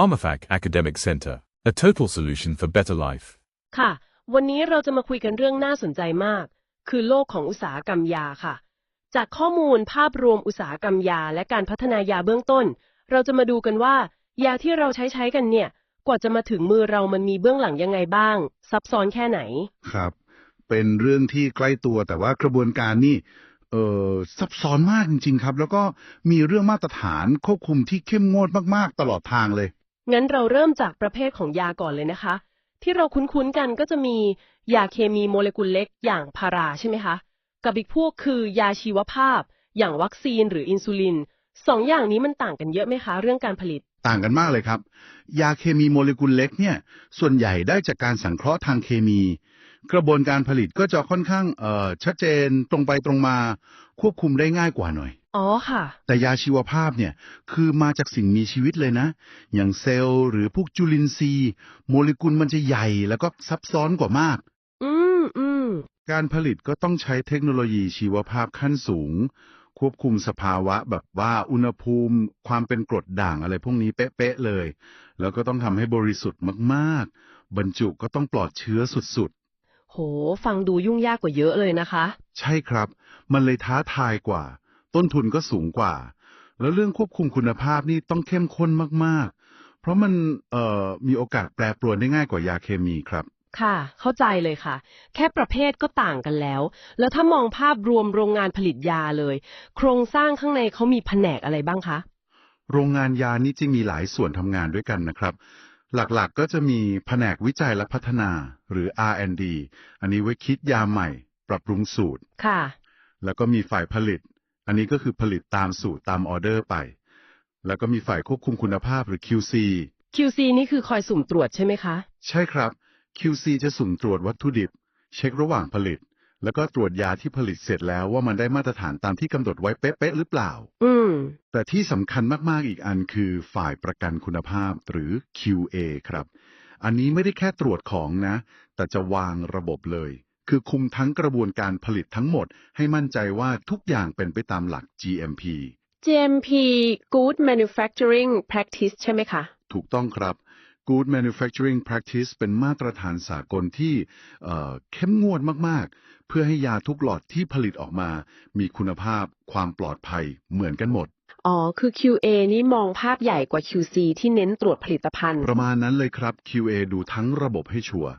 PharmaFac Academic Center, a total solution for better life. ค่ะ วันนี้เราจะมาคุยกันเรื่องน่าสนใจมาก คือโลกของอุตสาหกรรมยาค่ะ จากข้อมูลภาพรวมอุตสาหกรรมยาและการพัฒนายาเบื้องต้น เราจะมาดูกันว่า ยาที่เราใช้ใช้กันเนี่ย กว่าจะมาถึงมือเรามันมีเบื้องหลังยังไงบ้าง ซับซ้อนแค่ไหน ครับ เป็นเรื่องที่ใกล้ตัวแต่ว่ากระบวนการนี่เออซับซ้อนมากจริง ๆ ครับ แล้วก็มีเรื่องมาตรฐานควบคุมที่เข้มงวดมาก ๆ ตลอดทางเลย งั้นเราเริ่มจากประเภทของยาก่อนเลยนะคะ ที่เราคุ้นๆกันก็จะมียาเคมีโมเลกุลเล็กอย่างพาราใช่ไหมคะ กับอีกพวกคือยาชีวภาพ อย่างวัคซีนหรืออินซูลินสองอย่างนี้มันต่างกันเยอะไหมคะ เรื่องการผลิตต่างกันมากเลยครับ ยาเคมีโมเลกุลเล็กเนี่ย ส่วนใหญ่ได้จากการสังเคราะห์ทางเคมี กระบวนการผลิตก็จะค่อนข้างชัดเจนตรงไปตรงมาควบคุมได้ง่ายกว่าหน่อย อ๋อค่ะ แต่ยาชีวภาพเนี่ยคือมาจากสิ่งมีชีวิตเลยนะ อย่างเซลล์หรือพวกจุลินทรีย์ โมเลกุลมันจะใหญ่แล้วก็ซับซ้อนกว่ามาก อืมอืมการผลิตก็ต้องใช้เทคโนโลยีชีวภาพขั้นสูง ควบคุมสภาวะแบบว่าอุณหภูมิ ความเป็นกรดด่างอะไรพวกนี้เป๊ะๆเลย แล้วก็ต้องทำให้บริสุทธิ์มากๆ บรรจุก็ต้องปลอดเชื้อสุดโห ฟังดูยุ่งยากกว่าเยอะเลยนะคะ ๆ ใช่ครับ มันเลยท้าทายกว่า ต้นทุนก็สูงกว่า แล้วเรื่องควบคุมคุณภาพนี่ต้องเข้มข้นมากๆ เพราะมันเอ่อมีโอกาสแปรปรวนได้ง่ายกว่ายาเคมีครับค่ะ เข้าใจเลยค่ะ แค่ประเภทก็ต่างกันแล้ว แล้วถ้ามองภาพรวมโรงงานผลิตยาเลย โครงสร้างข้างในเขามีแผนกอะไรบ้างคะ โรงงานยานี่จะมีหลายส่วนทำงานด้วยกันนะครับ หลักๆก็จะมีแผนกวิจัยและพัฒนาหรือ R&D อันนี้ไว้คิดยาใหม่ ปรับปรุงสูตร ค่ะ แล้วก็มีฝ่ายผลิต อันนี้ก็คือผลิตตามสูตรตามออเดอร์ไป แล้วก็มีฝ่ายควบคุมคุณภาพหรือ QC QC นี่คือคอยสุ่มตรวจใช่ไหมคะ ใช่ครับ QC จะสุ่มตรวจวัตถุดิบ เช็คระหว่างผลิต แล้วก็ตรวจยาที่ผลิตเสร็จแล้วว่ามันได้มาตรฐานตามที่กำหนดไว้เป๊ะๆหรือเปล่า อืม แต่ที่สำคัญมากๆอีกอันคือฝ่ายประกันคุณภาพหรือ QA ครับ อันนี้ไม่ได้แค่ตรวจของนะ แต่จะวางระบบเลย คือคุมทั้งกระบวนการผลิตทั้งหมด ให้มั่นใจว่าทุกอย่างเป็นไปตามหลัก GMP GMP Good Manufacturing Practice ใช่ไหมคะ ถูกต้องครับ Good Manufacturing Practice เป็นมาตรฐานสากลที่เอ่อเข้มงวดมาก ๆ เพื่อให้ยาทุกหลอดที่ผลิตออกมา มีคุณภาพ ความปลอดภัยเหมือนกันหมด อ๋อ คือ QA นี่มองภาพใหญ่กว่า QC ที่เน้นตรวจผลิตภัณฑ์ ประมาณนั้นเลยครับ QA ดูทั้งระบบให้ชัวร์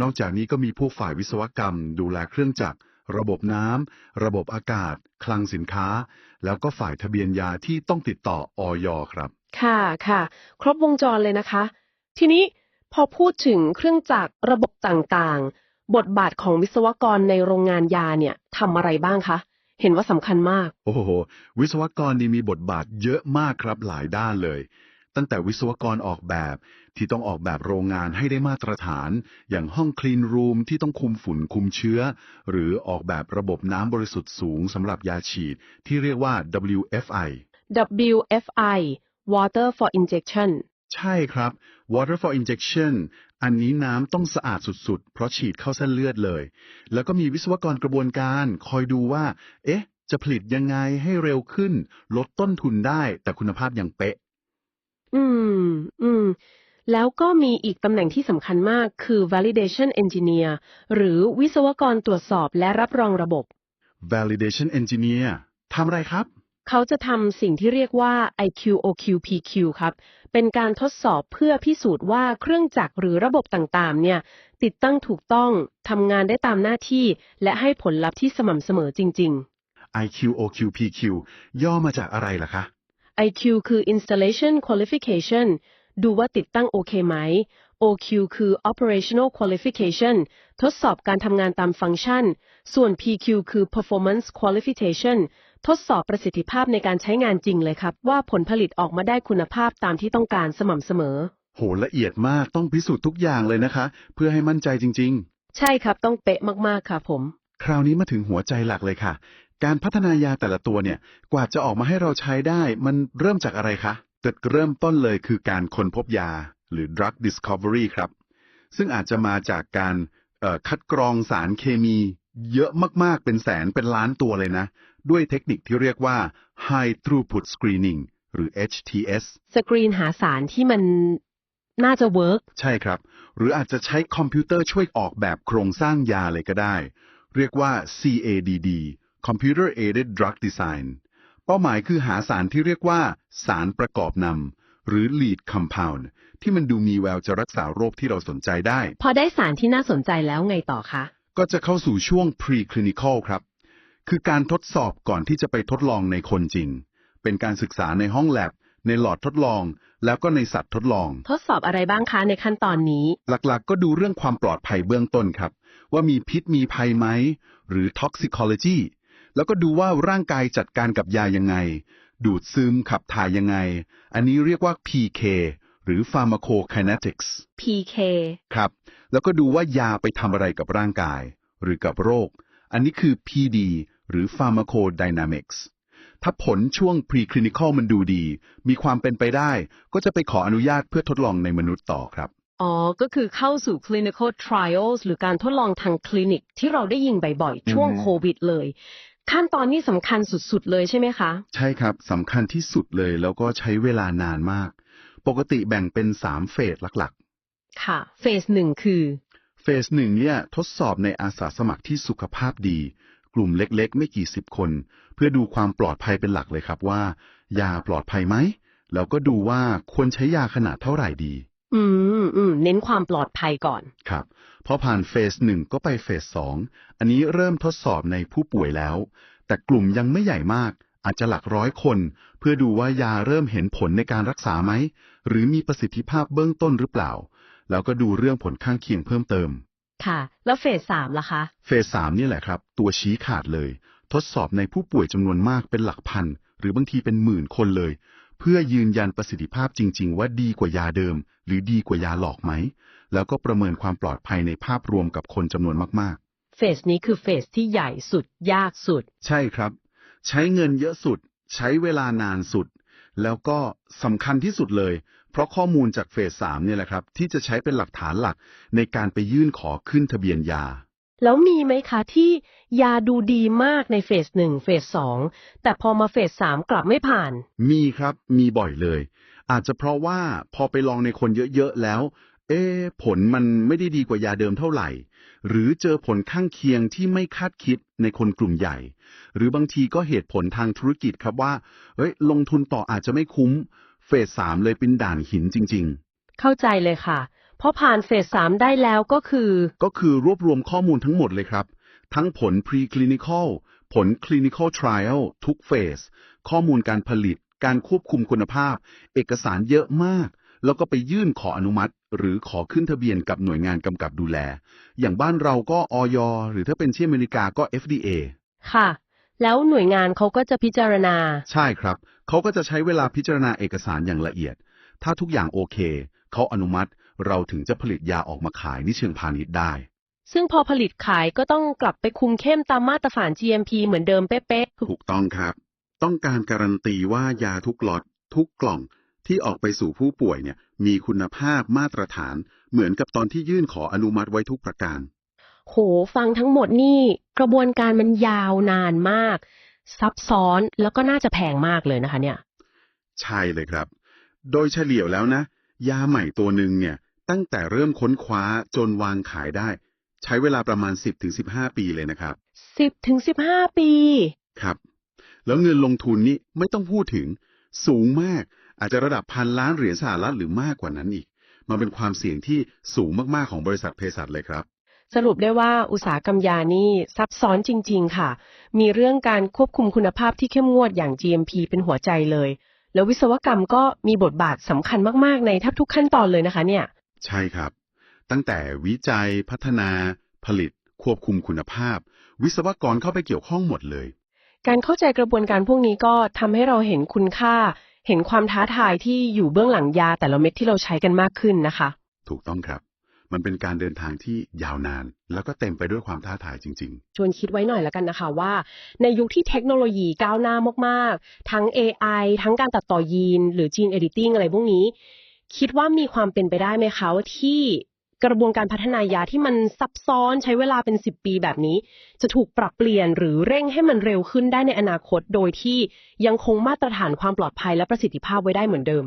นอกจากนี้ก็มีพวกฝ่ายวิศวกรรม ดูแลเครื่องจักร ระบบน้ำ ระบบอากาศ คลังสินค้า แล้วก็ฝ่ายทะเบียนยาที่ต้องติดต่อออยครับ ค่ะค่ะ ครบวงจรเลยนะคะ ทีนี้พอพูดถึงเครื่องจักรระบบต่างๆ บทบาทของวิศวกรในโรงงานยาเนี่ยทำอะไรบ้างคะ เห็นว่าสำคัญมาก โอ้โห วิศวกรนี่มีบทบาทเยอะมากครับหลายด้านเลย ตั้งแต่วิศวกรออกแบบ ที่ต้องออกแบบโรงงานให้ได้มาตรฐาน อย่างห้องคลีนรูมที่ต้องคุมฝุ่นคุมเชื้อ หรือออกแบบระบบน้ำบริสุทธิ์สูงสำหรับยาฉีด ที่เรียกว่า WFI WFI Water for Injection ใช่ครับ water for injection อันนี้น้ำต้องสะอาดสุดๆ เพราะฉีดเข้าเส้นเลือดเลย แล้วก็มีวิศวกรกระบวนการ คอยดูว่า เอ๊ะ จะผลิตยังไงให้เร็วขึ้น ลดต้นทุนได้ แต่คุณภาพยังเป๊ะ อืม อืม แล้วก็มีอีกตำแหน่งที่สำคัญมากคือ validation engineer หรือวิศวกรตรวจสอบและรับรองระบบ validation engineer ทำอะไรครับ เขาจะทำสิ่งที่เรียกว่า IQ OQ PQ ครับ เป็นการทดสอบเพื่อพิสูจน์ว่าเครื่องจักรหรือระบบต่างๆ เนี่ย ติดตั้งถูกต้องทำงานได้ตามหน้าที่ และให้ผลลัพธ์ที่สม่ำเสมอจริง IQ OQ PQ ย่อมาจากอะไรล่ะคะๆ IQ คือ installation qualification ดูว่าติดตั้งโอเคไหม OQ คือ operational qualification ทดสอบการทำงานตามฟังก์ชัน ส่วน PQ คือ performance qualification ทดสอบประสิทธิภาพในการใช้งานจริงเลยครับ ว่าผลผลิตออกมาได้คุณภาพตามที่ต้องการสม่ำเสมอ โหละเอียดมากต้องพิสูจน์ทุกอย่างเลยนะคะ เพื่อให้มั่นใจจริงๆใช่ครับต้องเป๊ะมากๆค่ะผมคราวนี้มาถึงหัวใจหลักเลยค่ะ การพัฒนายาแต่ละตัวเนี่ย กว่าจะออกมาให้เราใช้ได้ มันเริ่มจากอะไรคะ จุดเริ่มต้นเลยคือการค้นพบยาหรือ drug discovery ครับ ซึ่งอาจจะมาจากการเอ่อคัดกรองสารเคมีเยอะมาก ๆ เป็นแสนเป็นล้านตัวเลยนะ ด้วยเทคนิคที่เรียกว่า high throughput screening หรือ HTS สกรีนหาสารที่มันน่าจะเวิร์กใช่ครับ หรืออาจจะใช้คอมพิวเตอร์ช่วยออกแบบโครงสร้างยาเลยก็ได้ เรียกว่า CADD Computer Aided Drug Design เป้าหมายคือหาสารที่เรียกว่าสารประกอบนำหรือ lead compound ที่มันดูมีแววจะรักษาโรคที่เราสนใจได้ พอได้สารที่น่าสนใจแล้วไงต่อคะ ก็จะเข้าสู่ช่วง preclinical ครับ คือการทดสอบก่อนที่จะไปทดลองในคนจริง เป็นการศึกษาในห้องแลบ ในหลอดทดลอง แล้วก็ในสัตว์ทดลอง ทดสอบอะไรบ้างคะในขั้นตอนนี้ หลักๆ ก็ดูเรื่องความปลอดภัยเบื้องต้นครับ ว่ามีพิษมีภัยไหม หรือ toxicology แล้วก็ดูว่าร่างกายจัดการกับยายังไง ดูดซึมขับถ่ายยังไง อันนี้เรียกว่า PK หรือ pharmacokinetics PK ครับ แล้วก็ดูว่ายาไปทำอะไรกับร่างกาย หรือกับโรค อันนี้คือ PD หรือ pharmacodynamics ถ้าผลช่วง preclinical มันดูดี มีความเป็นไปได้ ก็จะไปขออนุญาตเพื่อทดลองในมนุษย์ต่อครับ อ๋อ ก็คือเข้าสู่ clinical trials หรือการทดลองทางคลินิกที่เราได้ยินบ่อยๆ ช่วงอืมโควิดเลย ขั้นตอนนี้สำคัญสุดๆเลยใช่ไหมคะ ใช่ครับสำคัญที่สุดเลยแล้วก็ใช้เวลานานมาก ปกติแบ่งเป็น3เฟสหลักค่ะเฟสหนึ่งคือ ๆ เฟสหนึ่งเนี่ยทดสอบในอาสาสมัครที่สุขภาพดี กลุ่มเล็กๆ ไม่กี่สิบคน เพื่อดูความปลอดภัยเป็นหลักเลยครับว่า ยาปลอดภัยไหมแล้วก็ดูว่าควรใช้ยาขนาดเท่าไหร่ดีอืมอืมเน้นความปลอดภัยก่อน ครับ พอผ่านเฟสหนึ่งก็ไปเฟสสองอันนี้เริ่มทดสอบในผู้ป่วยแล้ว แต่กลุ่มยังไม่ใหญ่มาก อาจจะหลักร้อยคน เพื่อดูว่ายาเริ่มเห็นผลในการรักษาไหม หรือมีประสิทธิภาพเบื้องต้นหรือเปล่า แล้วก็ดูเรื่องผลข้างเคียงเพิ่มเติม ค่ะ แล้วเฟสสามล่ะคะ เฟสสามนี่แหละครับ ตัวชี้ขาดเลย ทดสอบในผู้ป่วยจำนวนมากเป็นหลักพัน หรือบางทีเป็นหมื่นคนเลย เพื่อยืนยันประสิทธิภาพจริง ๆ ว่าดีกว่ายาเดิม หรือดีกว่ายาหลอกไหม แล้วก็ประเมินความปลอดภัยในภาพรวมกับคนจำนวนมากเฟสนี้คือเฟสที่ใหญ่สุด ยากสุด ๆ ใช่ครับ ใช้เงินเยอะสุด ใช้เวลานานสุด แล้วก็สำคัญที่สุดเลย เพราะข้อมูลจากเฟสสามเนี่ยแหละครับ ที่จะใช้เป็นหลักฐานหลักในการไปยื่นขอขึ้นทะเบียนยา แล้วมีไหมคะที่ยาดูดีมากในเฟสหนึ่งเฟสสองแต่พอมาเฟสสามกลับไม่ผ่าน มีครับ มีบ่อยเลย อาจจะเพราะว่าพอไปลองในคนเยอะ ๆ แล้ว เอ๊ะผลมันไม่ได้ดีกว่ายาเดิมเท่าไหร่ หรือเจอผลข้างเคียงที่ไม่คาดคิดในคนกลุ่มใหญ่ หรือบางทีก็เหตุผลทางธุรกิจครับว่าเฮ้ยลงทุนต่ออาจจะไม่คุ้ม เฟสสามเลยเป็นด่านหินจริงเข้าใจเลยค่ะพอผ่านเฟสสามได้แล้วก็คือๆก็คือรวบรวมข้อมูลทั้งหมดเลยครับ ทั้งผล preclinical ผล clinical trial ทุกเฟสข้อมูลการผลิต การควบคุมคุณภาพ เอกสารเยอะมาก แล้วก็ไปยื่นขออนุมัติ หรือขอขึ้นทะเบียนกับหน่วยงานกำกับดูแล อย่างบ้านเราก็ออยหรือถ้าเป็นที่อเมริกาก็ FDA ค่ะ แล้วหน่วยงานเขาก็จะพิจารณา ใช่ครับ เขาก็จะใช้เวลาพิจารณาเอกสารอย่างละเอียด ถ้าทุกอย่างโอเค เขาอนุมัติเราถึงจะผลิตยาออกมาขายในเชิงพาณิชย์ได้ ซึ่งพอผลิตขายก็ต้องกลับไปคุมเข้มตามมาตรฐาน GMP เหมือนเดิมเป๊ะถูกต้องครับ ต้องการการันตีว่ายาทุกล็อตทุกกล่อง ที่ออกไปสู่ผู้ป่วยเนี่ยมีคุณภาพมาตรฐาน เหมือนกับตอนที่ยื่นขออนุมัติไว้ทุกประการๆโห ฟังทั้งหมดนี่กระบวนการมันยาวนานมาก ซับซ้อนแล้วก็น่าจะแพงมากเลยนะคะเนี่ย ใช่เลยครับ โดยเฉลี่ยแล้วนะ ยาใหม่ตัวหนึ่งเนี่ย ตั้งแต่เริ่มค้นคว้าจนวางขายได้ ใช้เวลาประมาณ 10-15 ปีเลยนะครับ 10ถึง15 ปี ครับ แล้วเงินลงทุนนี่ไม่ต้องพูดถึงสูงมาก อาจจะระดับพันล้านเหรียญสหรัฐหรือมากกว่านั้นอีก มันเป็นความเสี่ยงที่สูงมากๆของบริษัทเภสัชเลยครับ สรุปได้ว่าอุตสาหกรรมยานี่ซับซ้อนจริง ๆ ค่ะ มีเรื่องการควบคุมคุณภาพที่เข้มงวดอย่าง GMP เป็นหัวใจเลย แล้ววิศวกรรมก็มีบทบาทสำคัญมากๆ ในแทบทุกขั้นตอนเลยนะคะเนี่ย ใช่ครับ ตั้งแต่วิจัยพัฒนา ผลิต ควบคุมคุณภาพ วิศวกรเข้าไปเกี่ยวข้องหมดเลยการเข้าใจกระบวนการพวกนี้ก็ทำให้เราเห็นคุณค่า เห็นความท้าทายที่อยู่เบื้องหลังยาแต่ละเม็ดที่เราใช้กันมากขึ้นนะคะ ถูกต้องครับ มันเป็นการเดินทางที่ยาวนาน แล้วก็เต็มไปด้วยความท้าทายจริงชวนคิดไว้หน่อยแล้วกันนะคะว่า ในยุคที่เทคโนโลยีก้าวหน้ามากๆ ทั้ง AI ทั้งการตัดต่อยีน หรือ Gene Editing อะไรพวกนี้ คิดว่ามีความเป็นไปได้ไหมคะว่าที่ กระบวนการพัฒนายาที่มันซับซ้อนใช้เวลาเป็น 10 ปีแบบนี้ จะถูกปรับเปลี่ยนหรือเร่งให้มันเร็วขึ้นได้ในอนาคต โดยที่ยังคงมาตรฐานความปลอดภัยและประสิทธิภาพไว้ได้เหมือนเดิม